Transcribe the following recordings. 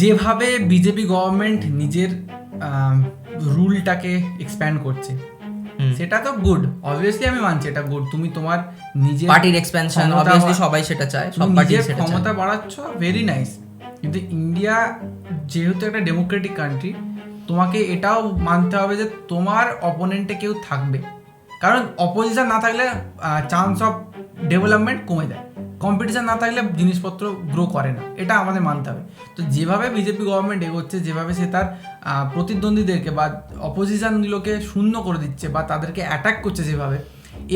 যেভাবে BJP government নিজের রুলটাকে expand করছে সেটা তো গুড অবভিয়াসলি আমি মানছি এটা গুড তুমি তোমার নিজের পার্টির এক্সপেনশন ক্ষমতা অবভিয়াসলি সবাই সেটা চায় সব পার্টি সেটা ক্ষমতা বাড়াচ্ছ ভেরি নাইস কিন্তু ইন্ডিয়া যেহেতু একটা ডেমোক্রেটিক কান্ট্রি তোমাকে এটাও মানতে হবে যে তোমার অপোনেন্টে কেউ থাকবে। কারণ অপোজিশন না থাকলে চান্স অফ ডেভেলপমেন্ট কমে যায়। কম্পিটিশন না থাকলে জিনিসপত্র গ্রো করে না। এটা আমাদের মানতে হবে। তো যেভাবে বিজেপি গভর্নমেন্ট এগোচ্ছে, যেভাবে সে তার প্রতিদ্বন্দ্বীদেরকে বা অপোজিশনগুলোকে শূন্য করে দিচ্ছে বা তাদেরকে অ্যাটাক করছে যেভাবে,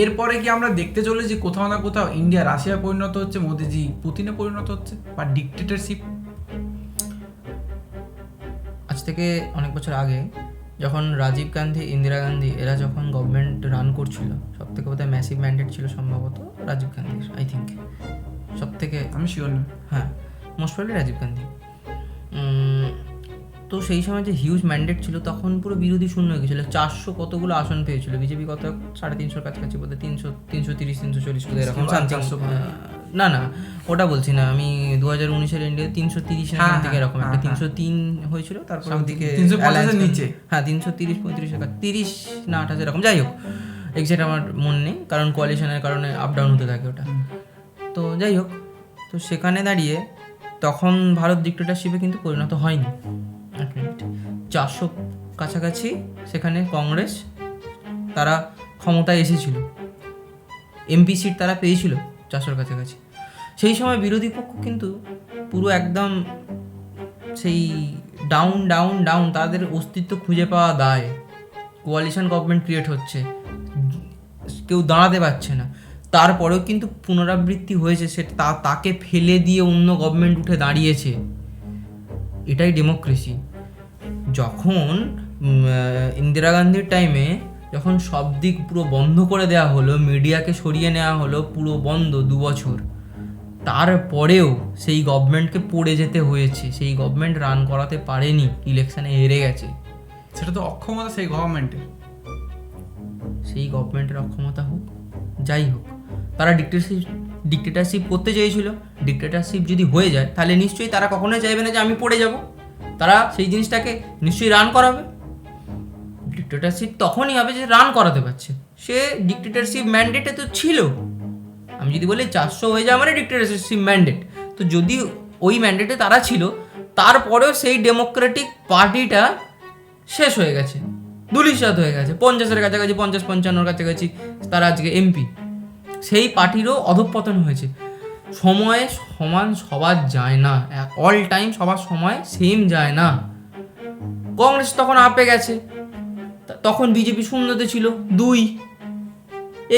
এরপরে কি আমরা দেখতে চলেছি কোথাও না কোথাও ইন্ডিয়া রাশিয়া পরিণত হচ্ছে, মোদিজি পুতিনে পরিণত হচ্ছে বা ডিকটেটরশিপ আজ থেকে অনেক বছর আগে যখন রাজীব গান্ধী ইন্দিরা গান্ধী এরা যখন গভর্নমেন্ট রান করছিল সব থেকে বোধহয় ম্যাসিভ ম্যান্ডেট ছিল সম্ভবত রাজীব গান্ধীর আই থিঙ্ক সব থেকে আমি শিওর না। হ্যাঁ মোস্ট প্রবলি রাজীব গান্ধী। তো সেই সময় যে হিউজ ম্যান্ডেট ছিল তখন পুরো বিরোধী শূন্য হয়ে গেছিল। চারশো কতগুলো আসন পেয়েছিল। বিজেপি কত? সাড়ে তিনশোর কাছাকাছি বলতে তিনশো তিনশো তিরিশ তিনশো চল্লিশ বোধহয় এরকম সামথিং 400 না না ওটা বলছি না আমি দু হাজার উনিশের ইন্ডিয়া তিনশো তিরিশ হ্যাঁ, থেকে এরকম হ্যাঁ, একটা হ্যাঁ। তিনশো তিন হয়েছিল তারপর ওদিকে 350 এর alliance নিচে। হ্যাঁ তিনশো তিরিশ পঁয়ত্রিশ তিরিশ না আঠাশ এরকম যাই হোক এক্সাক্ট আমার মনে নেই কারণ কোয়ালিশনের কারণে আপ ডাউন হতে থাকে ওটা। তো যাই হোক তো সেখানে দাঁড়িয়ে তখন ভারত ডিক্টেটারশিপে কিন্তু পরিণত হয়নি। এক মিনিট চারশো কাছাকাছি সেখানে কংগ্রেস তারা ক্ষমতায় এসেছিল। এমপি সিট তারা পেয়েছিল। চারশোর কাছাকাছি। সেই সময় বিরোধী পক্ষ কিন্তু পুরো একদম সেই ডাউন ডাউন ডাউন তাদের অস্তিত্ব খুঁজে পাওয়া দায়। কোয়ালিশন গভর্নমেন্ট ক্রিয়েট হচ্ছে। কেউ দাঁড়াতে পারছে না। তারপরেও কিন্তু পুনরাবৃত্তি হয়েছে সেটা তা, তাকে ফেলে দিয়ে অন্য গভর্নমেন্ট উঠে দাঁড়িয়েছে। এটাই ডেমোক্রেসি যখন ইন্দিরা গান্ধীর টাইমে যখন সব দিক পুরো বন্ধ করে দেওয়া হলো মিডিয়াকে সরিয়ে নেওয়া হলো পুরো বন্ধ দু বছর তারপরেও সেই গভর্নমেন্টকে পড়ে যেতে হয়েছে সেই গভর্নমেন্ট রান করাতে পারেনি ইলেকশনে হেরে গেছে। সেটা তো অক্ষমতা সেই গভর্নমেন্টের সেই গভর্নমেন্টের অক্ষমতা হোক যাই হোক তারা ডিক্টেটারশিপ ডিক্টেটারশিপ করতে চেয়েছিল ডিক্টেটারশিপ যদি হয়ে যায় তাহলে নিশ্চয়ই তারা কখনোই চাইবে না যে আমি পড়ে যাব। তারা সেই জিনিসটাকে নিশ্চয়ই রান করাবে। ডিক্টেটারশিপ তখনই হবে যে রান করাতে পারছে। সে ডিক্টেটারশিপ ম্যান্ডেটে তো ছিল। আমি যদি বলি চারশো হয়ে যায় মানে ডিক্টেটারশিপ ম্যান্ডেট তো যদি ওই ম্যান্ডেটে তারা ছিল, তারপরেও সেই ডেমোক্রেটিক পার্টিটা শেষ হয়ে গেছে। দুলিশাত হয়ে গেছে। পঞ্চাশের কাছাকাছি, পঞ্চাশ পঞ্চান্নর কাছাকাছি তারা আজকে এমপি সেই পার্টিরও অধঃপতন হয়েছে। সময়ে সমান সবার যায় না। অল টাইম সবার সময় সেম যায় না। কংগ্রেস তখন আপে গেছে। তখন বিজেপি শূন্যতে ছিল, দুই।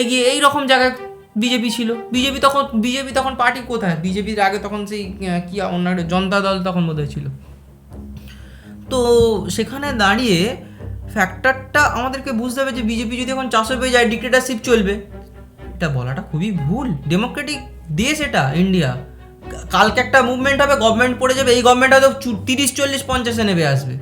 এগিয়ে এই রকম জায়গায় বিজেপি ছিল। বিজেপি তখন বিজেপি তখন পার্টি কোথায়? বিজেপির আগে তখন সেই কি অন্য জনতা দল তখন বোধহয় ছিল। তো সেখানে দাঁড়িয়ে ফ্যাক্টরটা আমাদেরকে বুঝতে হবে যে বিজেপি যদি এখন চাষে পেয়ে যায় ডিক্টেটারশিপ চলবে। এটা বলাটা খুবই ভুল। ডেমোক্রেটিক দেশ এটা ইন্ডিয়া কালকে একটা মুভমেন্ট হবে গভর্নমেন্ট পড়ে যাবে, এই গভর্নমেন্ট হয়তো তিরিশ, চল্লিশ, পঞ্চাশে নেবে আসবে।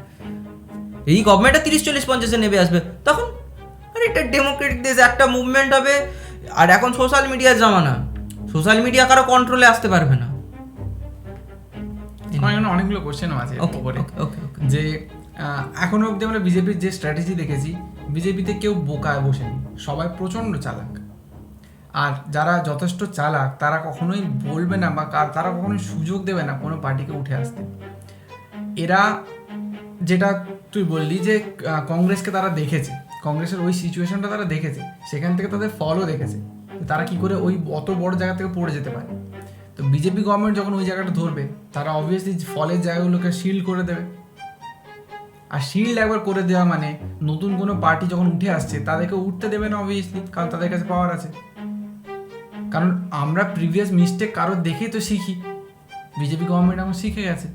এই গভর্নমেন্টটা তিরিশ চল্লিশ পঞ্চাশে নেবে আসবে। তখন আরে এটা ডেমোক্রেটিক দেশ একটা মুভমেন্ট হবে। আর এখন সোশ্যাল মিডিয়ার জামানা। সোশ্যাল মিডিয়া কারও কন্ট্রোলে আসতে পারবে না। আমার এখানে অনেকগুলো কোশ্চেনও আছে যে এখনও অবধি আমরা বিজেপির যে স্ট্র্যাটেজি দেখেছি বিজেপিতে কেউ বোকায় বসেনি। সবাই প্রচণ্ড চালাক। আর যারা যথেষ্ট চালাক তারা কখনোই বলবে না বা কার- তারা কখনোই সুযোগ দেবে না কোনো পার্টিকে উঠে আসতে। এরা যেটা তুই বললি যে কংগ্রেসকে তারা দেখেছে। কংগ্রেসের ওই সিচুয়েশনটা তারা দেখেছে। সেখান থেকে তাদের ফলও দেখেছে। তারা কি করে ওই অত বড় জায়গা থেকে পড়ে যেতে পারে। তো বিজেপি গভর্নমেন্ট যখন ওই জায়গাটা ধরবে, তারা অবভিয়াসলি ফলের জায়গাগুলোকে শিল্ড করে দেবে। আর শিল্ড একবার করে দেওয়া মানে নতুন কোনো পার্টি যখন উঠে আসছে, তাদেরকে উঠতে দেবে না অবভিয়াসলি কারণ তাদের কাছে পাওয়ার আছে। কারণ আমরা প্রিভিয়াস মিস্টেক কারোর দেখেই তো শিখি। বিজেপি গভর্নমেন্ট এখন শিখে গেছে।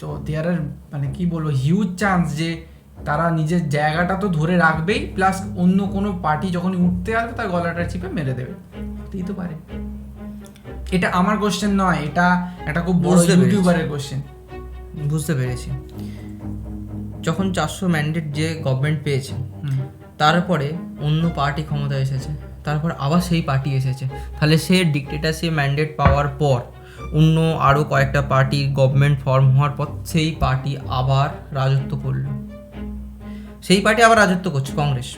তো দেয়ার আর মানে কি বলব হিউজ চান্স যে তারা নিজের জায়গাটা তো ধরে রাখবেই প্লাস অন্য কোনো পার্টি যখন উঠতে আসবে তার গলাটা চিপে মেরে দেবে। হতেই তো পারে। এটা আমার কোশ্চেন নয় এটা একটা খুব বড় ইউটিউবারের কোশ্চেন বুঝতে পেরেছি। যখন চারশো ম্যান্ডেট যে গভর্নমেন্ট পেয়েছে তারপরে অন্য পার্টি ক্ষমতায় এসেছে তারপর আবার সেই পার্টি এসেছে। তাহলে সে ডিক্টেটারশিপ ম্যান্ডেট পাওয়ার পর অন্য আরও কয়েকটা পার্টি গভর্নমেন্ট ফর্ম হওয়ার পর সেই পার্টি আবার রাজত্ব করল। সেই পার্টি আবার রাজত্ব করছে কংগ্রেস।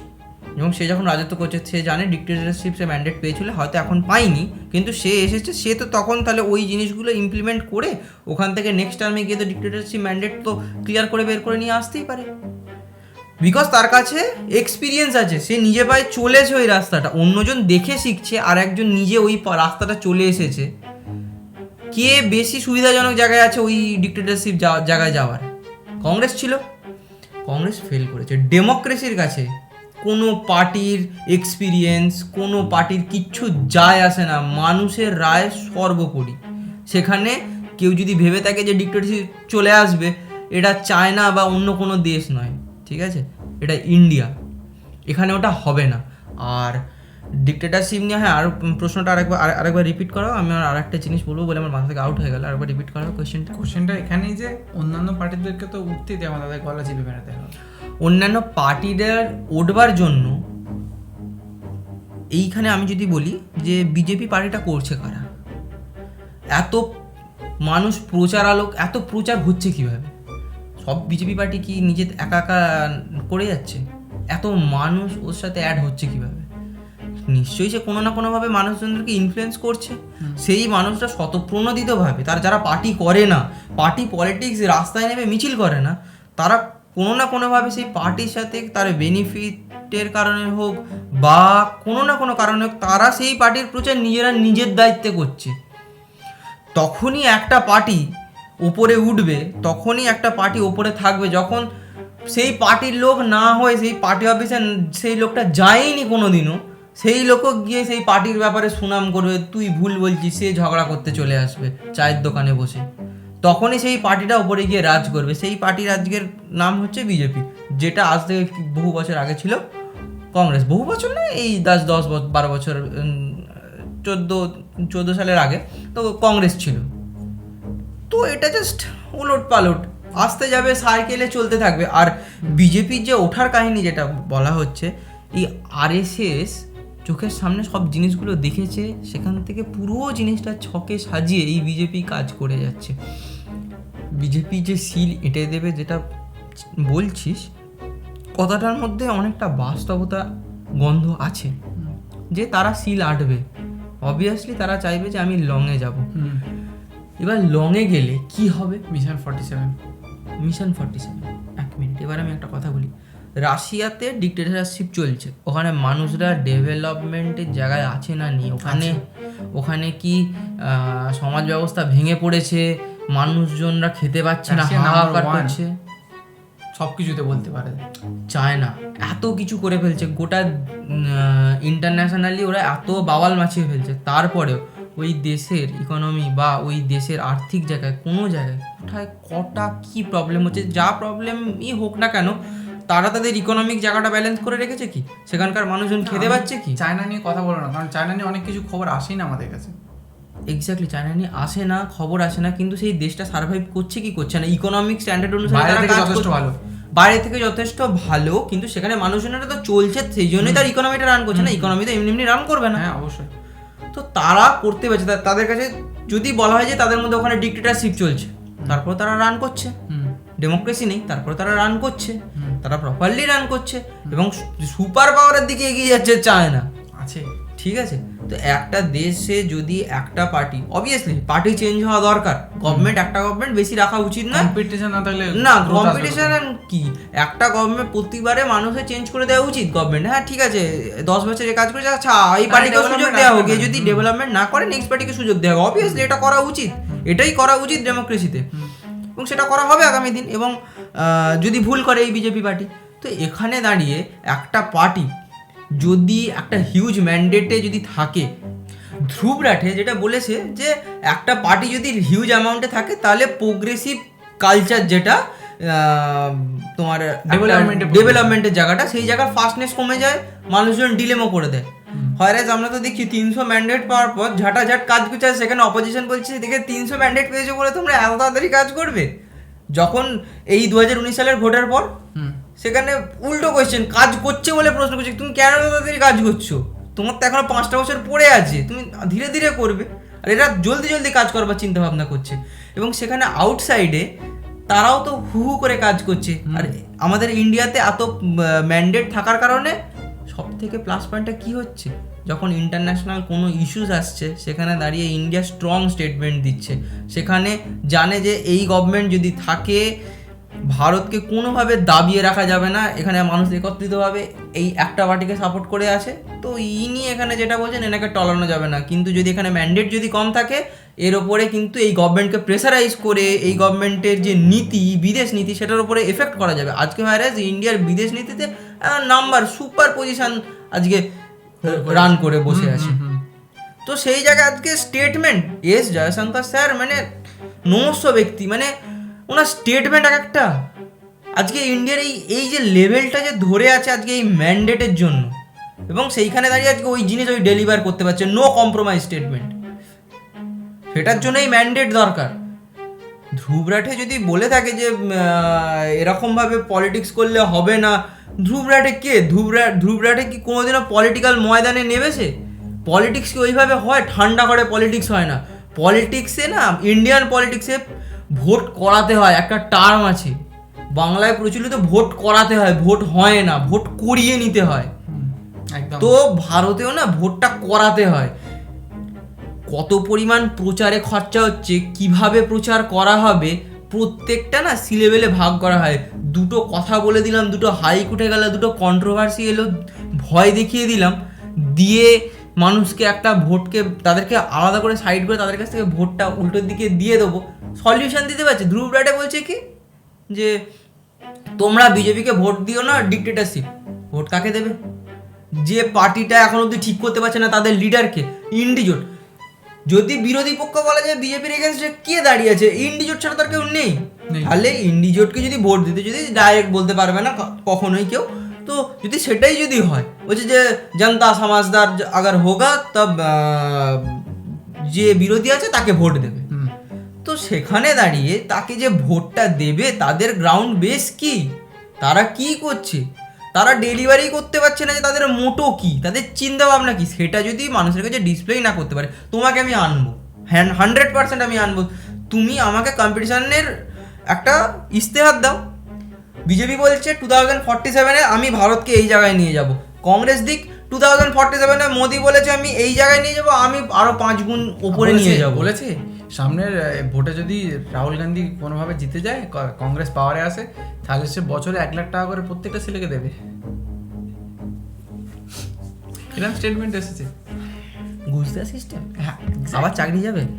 এবং সে যখন রাজত্ব করছে, সে জানে ডিক্টেটরশিপ সে ম্যান্ডেট পেয়েছিল, হয়তো এখন পাইনি কিন্তু সে এসেছে, সে তো তখন তাহলে ওই জিনিসগুলো ইমপ্লিমেন্ট করে ওখান থেকে নেক্সট টার্মে গিয়ে তো ডিক্টেটরশিপ ম্যান্ডেট তো ক্লিয়ার করে বের করে নিয়ে আসতেই পারে। বিকজ তার কাছে এক্সপিরিয়েন্স আছে, সে নিজে পায়ে চলেছে ওই রাস্তাটা। অন্যজন দেখে শিখছে, আর একজন নিজে ওই রাস্তাটা চলে এসেছে। কে বেশি সুবিধাজনক জায়গায় আছে ওই ডিক্টেটরশিপ জায়গায় যাওয়ার? কংগ্রেস ছিল। কংগ্রেস ফেল করেছে। ডেমোক্রেসির কাছে কোনো পার্টির এক্সপিরিয়েন্স কোনো পার্টির কিচ্ছু যায় আসে না। মানুষের রায় সর্বোপরি। সেখানে কেউ যদি ভেবে থাকে যে ডিক্টেটরশিপ চলে আসবে, এটা চায়না বা অন্য কোনো দেশ নয়, ঠিক আছে? এটা ইন্ডিয়া এখানে ওটা হবে না। আর ডিক্টেটারশিপ নিয়ে হ্যাঁ আর প্রশ্নটা আরেকবার আর- আরেকবার রিপিট করো আমি আর আরেকটা জিনিস বলব বলে আমার মাথা থেকে আউট হয়ে গেল। আরেকবার রিপিট করো কোয়েশ্চেনটা কোশ্চেনটা এখানেই যে অন্যান্য পার্টিদেরকে তো উঠতেই দেওয়া তাদের গলা চিপে বেড়াতে হবে। অন্যান্য পার্টিদের উঠবার জন্য এইখানে আমি যদি বলি যে বিজেপি পার্টিটা করছে কারা? এত মানুষ প্রচার আলোক এত প্রচার হচ্ছে কীভাবে? সব বিজেপি পার্টি কি নিজে একা একা করে যাচ্ছে? এত মানুষ ওর সাথে অ্যাড হচ্ছে কীভাবে? নিশ্চয়ই সে কোনো না কোনোভাবে মানুষজনদেরকে ইনফ্লুয়েন্স করছে। সেই মানুষটা স্বতঃপ্রণোদিতভাবে তার যারা পার্টি করে না পার্টি পলিটিক্স রাস্তায় নেমে মিছিল করে না তারা কোনো না কোনোভাবে সেই পার্টির সাথে তার বেনিফিটের কারণে হোক বা কোনো না কোনো কারণে হোক তারা সেই পার্টির প্রচার নিজেরা নিজের দায়িত্বে করছে। তখনই একটা পার্টি ওপরে উঠবে তখনই একটা পার্টি ওপরে থাকবে যখন সেই পার্টির লোক না হয়ে সেই পার্টি অফিসে সেই লোকটা যায়নি কোনো দিনও সেই লোকও গিয়ে সেই পার্টির ব্যাপারে সুনাম করবে, তুই ভুল বলছিস, সে ঝগড়া করতে চলে আসবে, চায়ের দোকানে বসে। তখনই সেই পার্টিটা ওপরে গিয়ে রাজ করবে। সেই পার্টির আজকের নাম হচ্ছে বিজেপি, যেটা আজ থেকে বহু বছর আগে ছিল কংগ্রেস। বহু বছর না এই দশ দশ বারো বছর চোদ্দ চোদ্দ সালের আগে তো কংগ্রেস ছিল। তো এটা জাস্ট উলট পালট, আসতে যাবে সাইকেলে চলতে থাকবে। আর বিজেপির যে ওঠার কাহিনী যেটা বলা হচ্ছে, এই আরএসএস চোখের সামনে সব জিনিসগুলো দেখেছে সেখান থেকে পুরো জিনিসটা ছকে সাজিয়ে এই বিজেপি কাজ করে যাচ্ছে। বিজেপি যে সিল এঁটে দেবে যেটা বলছিস কথাটার মধ্যে অনেকটা বাস্তবতা গন্ধ আছে যে তারা সিল আঁটবে। অবভিয়াসলি তারা চাইবে যে আমি লংয়ে যাব। এবার লংয়ে গেলে কি হবে? Mission forty seven mission forty seven এক মিনিট এবার আমি একটা কথা বলি। রাশিয়াতে ডিক্টেটরশিপ চলছে। ওখানে মানুষরা ডেভেলপমেন্টের জায়গায় আছে না নেই? ওখানে ওখানে কি সমাজ ব্যবস্থা ভেঙে পড়েছে? মানুষজনরা খেতে পাচ্ছে না হাহাকার করছে? সব কিছুতে বলতে পারে। চায় না এত কিছু করে ফেলছে। গোটা ইন্টারন্যাশনালি ওরা এত বাওয়াল মাছিয়ে ফেলছে। তারপরেও ওই দেশের ইকোনমি বা ওই দেশের আর্থিক জায়গায় কোনো জায়গায় কোথায় কটা কি প্রবলেম হচ্ছে যা প্রবলেমই হোক না কেন তারা তাদের ইকোনমিক জায়গাটা ব্যালেন্স করে রেখেছে কি? সেখানকার মানুষজন খেতে পাচ্ছে কি? চায়না নিয়ে কথা বলো না কারণ চায়না নিয়ে অনেক কিছু খবর আসেই না আমাদের কাছে। এক্স্যাক্টলি চায়না নিয়ে আসে না খবর আসে না কিন্তু সেই দেশটা সার্ভাইভ করছে কি করছে না? ইকোনমিক স্ট্যান্ডার্ড অনুসারে তারা যথেষ্ট ভালো। বাইরে থেকে যথেষ্ট ভালো কিন্তু সেখানে মানুষজনেরা তো চলছে সেই জন্যই তার ইকোনমিটা রান করছে না। ইকোনমি তো এমনি এমনি রান করবে না। হ্যাঁ অবশ্যই। তো তারা করতে পারছে তাদের কাছে যদি বলা হয় যে তাদের মধ্যে ওখানে ডিক্টেটারশিপ চলছে তারপর তারা রান করছে। ডেমোক্রেসি নেই তারপর তারা রান করছে। তারা প্রপারলি রান করছে এবং সুপার পাওয়ারের দিকে এগিয়ে যাচ্ছে চায়না। আছে। ঠিক আছে? তো একটা দেশে যদি একটা পার্টি অবভিয়াসলি পার্টি চেঞ্জ হওয়া দরকার। গভর্নমেন্ট একটা গভর্নমেন্ট বেশি রাখা উচিত না। কম্পিটিশন না থাকলে না কম্পিটিশন কি? একটা গভর্নমেন্ট প্রতিবারে মানুষের চেঞ্জ করে দেওয়া উচিত। গভর্নমেন্ট হ্যাঁ ঠিক আছে দশ বছরের কাজ করেছে আচ্ছা এই পার্টিকে সুযোগ দেওয়া হোক। যদি ডেভেলপমেন্ট না করে নেক্সট পার্টিকে সুযোগ দেওয়া হোক। অবভিয়াসলি এটা করা উচিত। এটাই করা উচিত ডেমোক্রেসিতে এবং সেটা করা হবে আগামী দিন এবং যদি ভুল করে এই বিজেপি পার্টি। তো এখানে দাঁড়িয়ে একটা পার্টি যদি একটা হিউজ ম্যান্ডেটে যদি থাকে ধ্রুব রাঠে যেটা বলেছে যে একটা পার্টি যদি হিউজ অ্যামাউন্টে থাকে তাহলে প্রোগ্রেসিভ কালচার যেটা তোমার এ ডেভেলপমেন্টের জায়গাটা সেই জায়গার ফাস্টনেস কমে যায় মানুষজন ডিলেমও করে দেয়। হয়রাজ আমরা তো দেখছি তিনশো ম্যান্ডেট পাওয়ার পর ঝাঁটাঝাট কাজ করছে সেখানে অপোজিশন বলছে দেখে তিনশো ম্যান্ডেট পেয়েছে বলে তোমরা এত তাড়াতাড়ি কাজ করবে? যখন এই দু হাজার উনিশ সালের ভোটের পর সেখানে উল্টো কোয়েশ্চেন কাজ করছে বলে প্রশ্ন করছে তুমি কেন এত তাড়াতাড়ি কাজ করছ? তোমার তো এখনও পাঁচটা বছর পড়ে আছে তুমি ধীরে ধীরে করবে। আর এরা জলদি জলদি কাজ করবার চিন্তা ভাবনা করছে। এবং সেখানে আউটসাইডে তারাও তো হু হু করে কাজ করছে। আর আমাদের ইন্ডিয়াতে এত ম্যান্ডেট থাকার কারণে সব থেকে প্লাস পয়েন্টটা কি হচ্ছে? যখন ইন্টারন্যাশনাল কোনো ইস্যুস আসছে, সেখানে দাঁড়িয়ে ইন্ডিয়া স্ট্রং স্টেটমেন্ট দিচ্ছে। সেখানে জানে যে এই গভর্নমেন্ট যদি থাকে, ভারতকে কোনোভাবে দাবিয়ে রাখা যাবে না, এখানে মানুষ একত্রিতভাবে এই একটা পার্টিকে সাপোর্ট করে আছে। তো ইনি এখানে যেটা বলছেন, এনাকে টলানো যাবে না। কিন্তু যদি এখানে ম্যান্ডেট যদি কম থাকে এর ওপরে কিন্তু এই গভর্নমেন্টকে প্রেসারাইজ করে এই গভর্নমেন্টের যে নীতি বিদেশ নীতি সেটার উপরে এফেক্ট করা যাবে। আজকে ভাইরাস ইন্ডিয়ার বিদেশ নীতিতে নাম্বার সুপার পজিশন আজকে রান করে বসে আছে। তো সেই জায়গায় আজকে স্টেটমেন্ট এস জয়শঙ্কর স্যার মানে নমস্য ব্যক্তি মানে ওনার স্টেটমেন্ট এক একটা। আজকে ইন্ডিয়ার এই এই যে লেভেলটা যে ধরে আছে আজকে এই ম্যান্ডেটের জন্য এবং সেইখানে দাঁড়িয়ে আজকে ওই জিনিস ওই ডেলিভার করতে পারছে নো কম্প্রোমাইজ স্টেটমেন্ট সেটার জন্যই ম্যান্ডেট দরকার। ধ্রুবরাঠে যদি বলে থাকে যে এরকমভাবে পলিটিক্স করলে হবে না ধ্রুবরাঠে কে? ধ্রুবরা ধ্রুবরাঠে কি কোনোদিনও পলিটিক্যাল ময়দানে নেমেছে? পলিটিক্স কি ওইভাবে হয়? ঠান্ডা করে পলিটিক্স হয় না। পলিটিক্সে না ইন্ডিয়ান পলিটিক্সে ভোট করাতে হয় একটা টার্ম আছে। বাংলায় প্রচলিত ভোট করাতে হয় ভোট হয় না ভোট করিয়ে নিতে হয়। একদম। তো ভারতেও না ভোটটা করাতে হয়। কত পরিমাণ প্রচারে খরচা হচ্ছে, কীভাবে প্রচার করা হবে, প্রত্যেকটা না সি লেভেলে ভাগ করা হয়। দুটো কথা বলে দিলাম, দুটো হাইক উঠে গেল, দুটো কন্ট্রোভার্সি এলো, ভয় দেখিয়ে দিলাম। দিয়ে মানুষকে একটা ভোটকে, তাদেরকে আলাদা করে সাইড করে তাদের কাছ থেকে ভোটটা উল্টোর দিকে দিয়ে দেবো। সলিউশন দিতে পারছে? ধ্রুব রাটে বলছে কি? যে তোমরা বিজেপিকে ভোট দিও না ডিক্টেটারশিপ ভোট কাকে দেবে? যে পার্টিটা এখন অব্দি ঠিক করতে পারছে না, তাদের লিডারকে ইন্ডিজোট। যদি বিরোধী পক্ষ বলা যায় বিজেপির এগেনস্টে কে দাঁড়িয়ে আছে ইন্ডিজোট ছাড়া তার কেউ নেই। তাহলে ইন্ডিজোটকে যদি ভোট দিতে যদি ডাইরেক্ট বলতে পারবে না কখনোই কেউ তো যদি সেটাই যদি হয় বলছে যে জনতা সমাজদার আগার হোগা তব যে বিরোধী আছে তাকে ভোট দেবে। তো সেখানে দাঁড়িয়ে তাকে যে ভোটটা দেবে তাদের গ্রাউন্ড বেস কি? তারা কি করছে? তারা ডেলিভারি করতে পারছে না যে তাদের মোটো কী? তাদের চিন্তা ভাবনা কি? সেটা যদি মানুষের কাছে ডিসপ্লে না করতে পারে, তোমাকে আমি আনব। হ্যাঁ হান্ড্রেড পার্সেন্ট আমি আনব। তুমি আমাকে কম্পিটিশানের একটা ইস্তেহার দাও। বিজেপি বলছে টু থাউজেন্ড ফর্টি সেভেনে আমি ভারতকে এই জায়গায় নিয়ে যাব। কংগ্রেস দিক টু থাউজেন্ড ফর্টি সেভেনে মোদি বলেছে আমি এই জায়গায় নিয়ে যাব আমি আরও পাঁচ গুণ ওপরে নিয়ে যাব। বলেছে সামনের ভোটে যদি রাহুল গান্ধী কোনোভাবে জিতে যায় কংগ্রেস পাওয়ারে আসে তাহলে সে বছরে এক লাখ টাকা করে প্রত্যেকটা ছেলেকে দেবে। এরকম স্টেটমেন্ট এসেছে। ঘুষ দেওয়া সিস্টেম হ্যাঁ আবার চাকরি যাবে?